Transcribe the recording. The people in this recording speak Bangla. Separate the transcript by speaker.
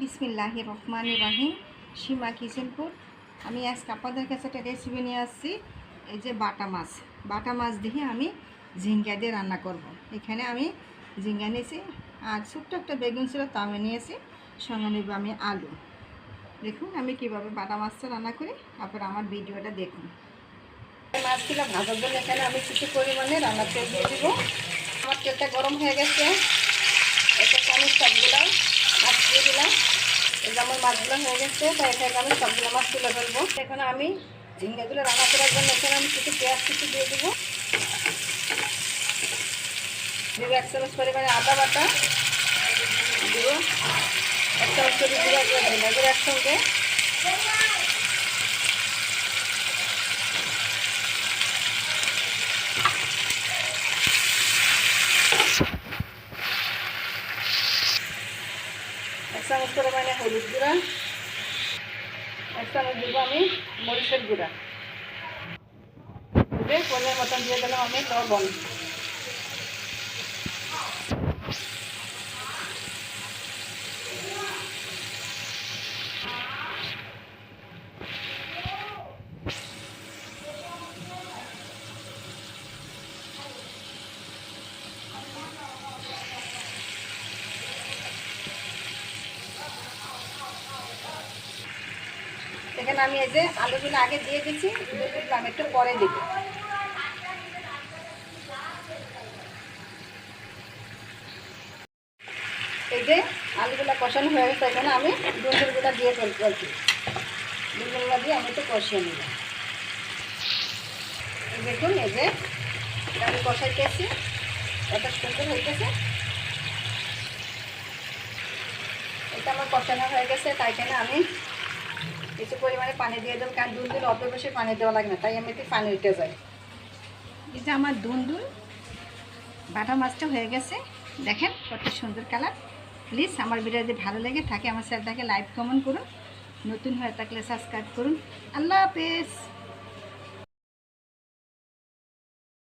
Speaker 1: বিসমিল্লাহ রহমান রাহিম সীমা কিচেনপুর। আমি আজকে আপনাদের কাছে একটা রেসিপি নিয়ে আসছি। এই যে বাটা মাছ। বাটা মাছ দিয়ে আমি ঝিঙ্গা দিয়ে রান্না করব। এখানে আমি ঝিঙ্গা নিয়েছি আর ছোট্ট একটা বেগুন ছিল তা আমি নিয়েছি। সঙ্গে নেব আমি আলু। দেখুন আমি কীভাবে বাটা মাছটা রান্না করি। তারপর আমার ভিডিওটা দেখুন। মাছগুলো ভাজার জন্য এখানে আমি কিছু পরিমাণে রান্না তেল দিয়ে দেবো। আমার তেলটা গরম হয়ে গেছে। একটা চামচ সবগুলো মাছ দিয়ে দিলাম। এই আমার মাছগুলো হয়ে গেছে, তাই এখানে আমি সবগুলো মাছ তুলে ফেলব এখানে আমি ঝিঙ্গাগুলো রান্না করার জন্য এখানে আমি কিছু পেঁয়াজ কিছু দিয়ে দেবো। দিব এক চামচ পরিমাণে আদা বাটা। দিব এক চামচ করে গুঁড়া করে দিলাম একসঙ্গে। এক চামচ পরিমাণে হলুদ গুঁড়া, এক চামচ দেবো আমি মরিচের গুঁড়া। দিয়ে পরিমাণ মতন দিয়ে দিলাম আমি লবণ। এখানে আমি এই যে আলুগুলো আগে দিয়ে দিচ্ছি দুধগুলো আমি একটু পরে দিব। এই যে আলুগুলো কষানো হয়ে গেছে, এখানে আমি দুধগুলো দিয়ে ফেলতে পারছি দুধগুলো দিয়ে আমি একটু কষিয়ে নিলাম। এই দেখুন, এই যে আমি কষাইতেছি, এত সুন্দর হইতেছে। এটা আমার কষানো হয়ে গেছে, তাই জন্য আমি কিছু পরিমাণে পানি দিয়ে দেবো, কারণ দুন্দুল অত বেশি পানি দেওয়া লাগে না, তাই আমি একটু পানি উঠে যাই। এই যে আমার দুন দুন বাটা মাছটা হয়ে গেছে। দেখেন কত সুন্দর কালার। প্লিজ আমার ভিডিও যদি ভালো লেগে থাকে, আমার চ্যানেলটাকে লাইক কমেন্ট করুন। নতুন হয়ে থাকলে সাবস্ক্রাইব করুন। আল্লাহ হাফেজ।